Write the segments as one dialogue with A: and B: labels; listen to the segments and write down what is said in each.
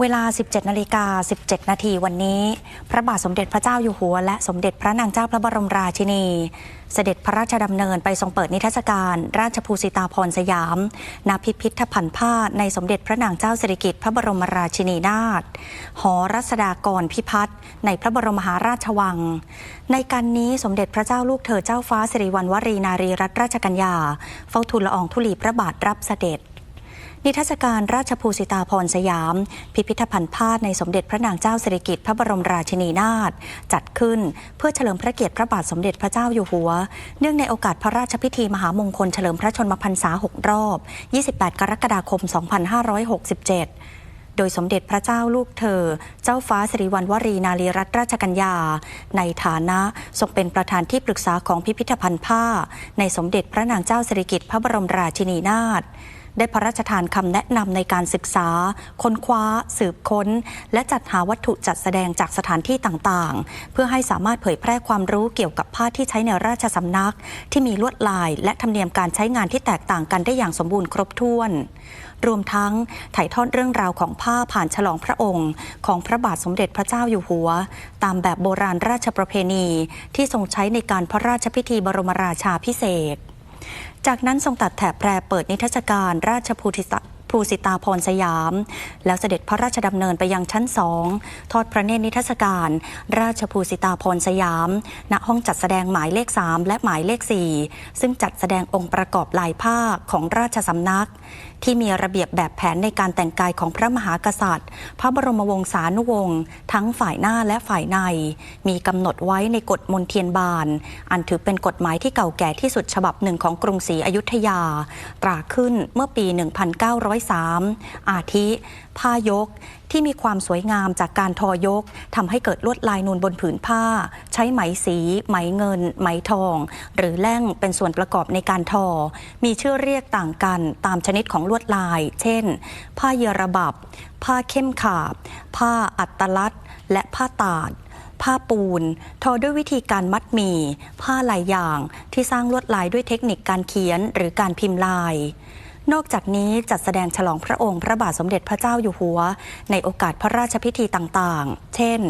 A: เวลา 17 นาฬิกา 17 นาทีวันนี้ พระบาทสมเด็จพระเจ้าอยู่หัว และสมเด็จพระนางเจ้าพระบรมราชินี เสด็จพระราชดำเนินไปทรงเปิดนิทรรศการ ราชภูสิตาพรสยาม ณ พิพิธภัณฑ์ผ้าในสมเด็จพระนางเจ้าสิริกิติ์พระบรมราชินีนาถ หอรัศดากรพิพัฒน์ในพระบรมมหาราชวัง ในการนี้สมเด็จพระเจ้าลูกเธอเจ้าฟ้าสิริวัณวรีนารีรัตนราชกัญญา เฝ้าทูลละอองธุลีพระบาทรับเสด็จ นิทรรศการราชภูสิตาพรสยาม พิพิธภัณฑ์ผ้าในสมเด็จพระนางเจ้าสิริกิติ์พระบรมราชินีนาถจัดขึ้นเพื่อเฉลิมพระเกียรติพระบาทสมเด็จพระเจ้าอยู่หัว เนื่องในโอกาสพระราชพิธีมหามงคลเฉลิมพระชนมพรรษา 6 รอบ 28 กรกฎาคม 2567โดยสมเด็จพระเจ้าลูกเธอ เจ้าฟ้าสิริวัณวรีนารีรัตนราชกัญญา ในฐานะทรงเป็นประธานที่ปรึกษาของพิพิธภัณฑ์ผ้า ในสมเด็จพระนางเจ้าสิริกิติ์พระบรมราชินีนาถ ได้พระราชทานคำแนะนำในการศึกษา ค้นคว้า สืบค้น และจัดหาวัตถุจัดแสดงจากสถานที่ต่างๆ เพื่อให้สามารถเผยแพร่ความรู้เกี่ยวกับผ้าที่ใช้ในราชสำนัก ที่มีลวดลาย และธรรมเนียมการใช้งานที่แตกต่างกันได้อย่างสมบูรณ์ครบถ้วน รวมทั้งถ่ายทอดเรื่องราวของผ้าผ่านฉลองพระองค์ ของพระบาทสมเด็จพระเจ้าอยู่หัว ตามแบบโบราณราชประเพณี ที่ทรงใช้ในการพระราชพิธีบรมราชาพิเศษ จากนั้นทรงตัดแถบแพรเปิดนิทรรศการราชภูติส ภูสิตาพรสยาม แล้วเสด็จพระราชดำเนินไปยังชั้นสองทอดพระเนตรนิทรรศการ ราชภูสิตาพรสยาม ณห้องจัดแสดงหมายเลข 3 และหมายเลข 4 ซึ่งจัดแสดงองค์ประกอบลายผ้าของราชสำนัก ที่มีระเบียบแบบแผนในการแต่งกายของพระมหากษัตริย์ พระบรมวงศานุวงศ์ทั้งฝ่ายหน้าและฝ่ายใน มีกำหนดไว้ในกฎมนเทียนบาน อันถือเป็นกฎหมายที่เก่าแก่ที่สุดฉบับหนึ่งของกรุงศรีอยุธยา ตราขึ้นเมื่อปี3 อาทิ ผ้ายกที่มีความสวยงามจากการทอยกทำให้เกิดลวดลายนูนบนผืนผ้า ใช้ไหมสี ไหมเงิน ไหมทอง หรือแล่งเป็นส่วนประกอบในการทอ มีชื่อเรียกต่างกันตามชนิดของลวดลาย เช่น ผ้าเยระบับ ผ้าเข้มขาบ ผ้าอัตลัดและผ้าตาดผ้าปูน ทอด้วยวิธีการมัดหมี่ ผ้าลายอย่างที่สร้างลวดลายด้วยเทคนิคการเขียนหรือการพิมพ์ลาย นอกจากนี้จัดแสดงฉลองพระองค์พระบาทสมเด็จพระเจ้าอยู่หัว ในโอกาสพระราชพิธีต่างๆ เช่น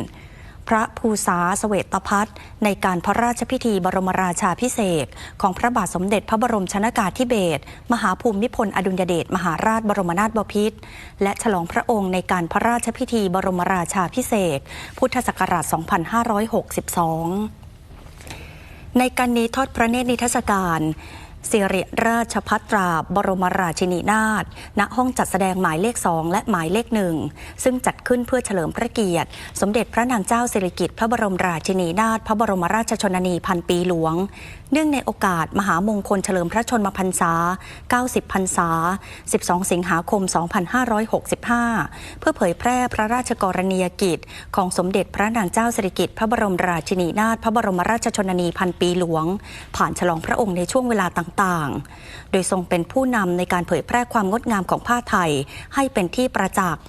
A: พระภูษาสเวตพัฒน์ในการพระราชพิธีบรมราชาพิเศษของพระบาทสมเด็จพระบรมชนากาธิเบศรมหาภูมิพลอดุลยเดชมหาราชบรมนาถบพิตรและฉลองพระองค์ในการพระราชพิธีบรมราชาพิเศษพุทธศักราช 2562 ในการนี้ทอดพระเนตรนิทรรศการ สิริราชพัตราบรมราชินีนาถณห้องจัดแสดงหมายเลขสองและหมายเลขหนึ่งซึ่งจัดขึ้นเพื่อเฉลิมพระเกียรติ สมเด็จพระนางเจ้าสิริกิติ์พระบรมราชินีนาถพระบรมราชชนนีพันปีหลวง เนื่องในโอกาสมหามงคลเฉลิมพระชนมพรรษา 90 พรรษา 12 สิงหาคม 2565 เพื่อเผยแพร่พระราชกรณียกิจ ของสมเด็จพระนางเจ้าสิริกิติ์พระบรมราชินีนาถพระบรมราชชนนีพันปีหลวง ผ่านฉลองพระองค์ในช่วงเวลาต่างต่างๆ โดยทรงเป็นผู้นำในการเผยแพร่ความงดงามของผ้าไทย ให้เป็นที่ประจักษ์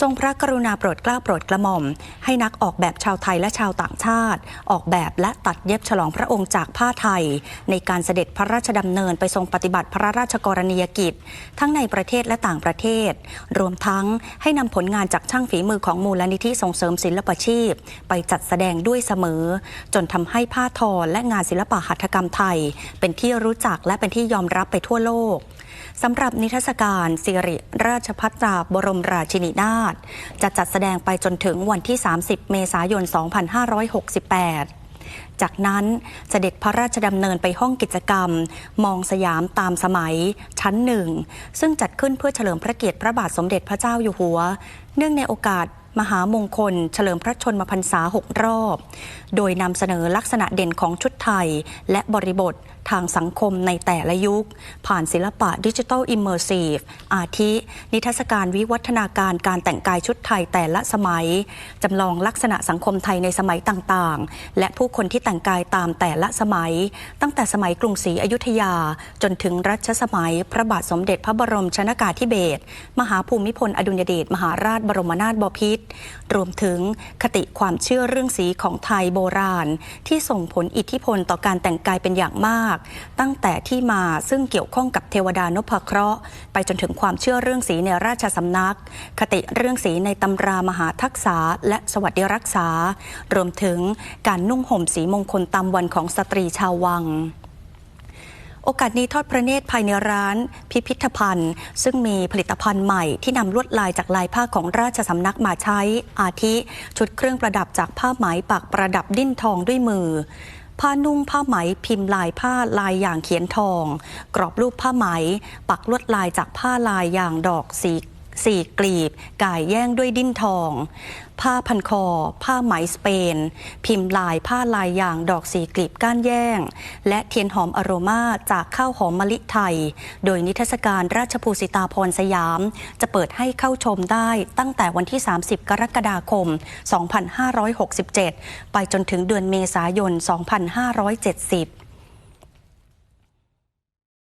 A: ทรงพระกรุณาโปรดเกล้าโปรดกระหม่อม ให้นักออกแบบชาวไทยและชาวต่างชาติ ออกแบบและตัดเย็บฉลองพระองค์จากผ้าไทย ในการเสด็จพระราชดำเนินไปทรงปฏิบัติพระราชกรณียกิจ ทั้งในประเทศและต่างประเทศ รวมทั้งให้นำผลงานจากช่างฝีมือของมูลนิธิส่งเสริมศิลปชีพ ไปจัดแสดงด้วยเสมอ จนทำให้ผ้าทอและงานศิลปะหัตถกรรมไทย เป็นที่รู้จักและเป็นที่ยอมรับไปทั่วโลก สำหรับนิทรรศการสิริราชพัตราบรมราชินีนาถจะจัดแสดงไปจนถึงวันที่ 30 เมษายน 2568จากนั้นเสด็จพระราชดำเนินไปห้องกิจกรรม มองสยามตามสมัย ชั้นหนึ่ง ซึ่งจัดขึ้นเพื่อเฉลิมพระเกียรติพระบาทสมเด็จพระเจ้าอยู่หัว เนื่องในโอกาสมหามงคล เฉลิมพระชนมพรรษา6รอบ โดยนำเสนอลักษณะเด่นของชุดไทย และบริบท ทางสังคมในแต่ละยุค ผ่านศิลปะดิจิทัลอิมเมอร์ซีฟอาทิ นิทรรศการวิวัฒนาการการแต่งกายชุดไทยแต่ละสมัย จำลองลักษณะสังคมไทยในสมัยต่างๆ และผู้คนที่แต่งกายตามแต่ละสมัย ตั้งแต่สมัยกรุงศรีอยุธยา จนถึงรัชสมัย พระบาทสมเด็จพระบรมชนากาธิเบศรมหาภูมิพลอดุลยเดชมหาราชบรมนาถบพิตรรวมถึงคติความเชื่อเรื่องสีของไทยโบราณ ที่ส่งผลอิทธิพลต่อการแต่งกายเป็นอย่างมากตั้งแต่ที่มาซึ่งเกี่ยวข้องกับเทวดานพเคราะห์ ไปจนถึงความเชื่อเรื่องสีในราชสำนัก คติเรื่องสีในตำรามหาทักษะและสวัสดิรักษา รวมถึงการนุ่งห่มสีมงคลตามวันของสตรีชาววังโอกาสนี้ทอดพระเนตรภายในร้านพิพิธภัณฑ์ ซึ่งมีผลิตภัณฑ์ใหม่ที่นำลวดลายจากลายผ้าของราชสำนักมาใช้ อาทิ ชุดเครื่องประดับจากผ้าไหมปักประดับดิ้นทองด้วยมือ ผ้านุ่งผ้าไหมพิมพ์ลายผ้าลายอย่างเขียนทอง กรอบรูปผ้าไหม ปักลวดลายจากผ้าลายอย่างดอกสี สี่กลีบก่ายแย่งด้วยดิ้นทอง ผ้าพันคอ ผ้าไหมสเปน พิมพ์ลายผ้าลายอย่างดอกสีกลีบก้านแย่ง และเทียนหอมอโรมาจากข้าวหอมมะลิไทย โดยนิทรรศการราชภูสิตาพรสยาม จะเปิดให้เข้าชมได้ตั้งแต่วันที่ 30 กรกฎาคม 2567 ไปจนถึงเดือนเมษายน 2570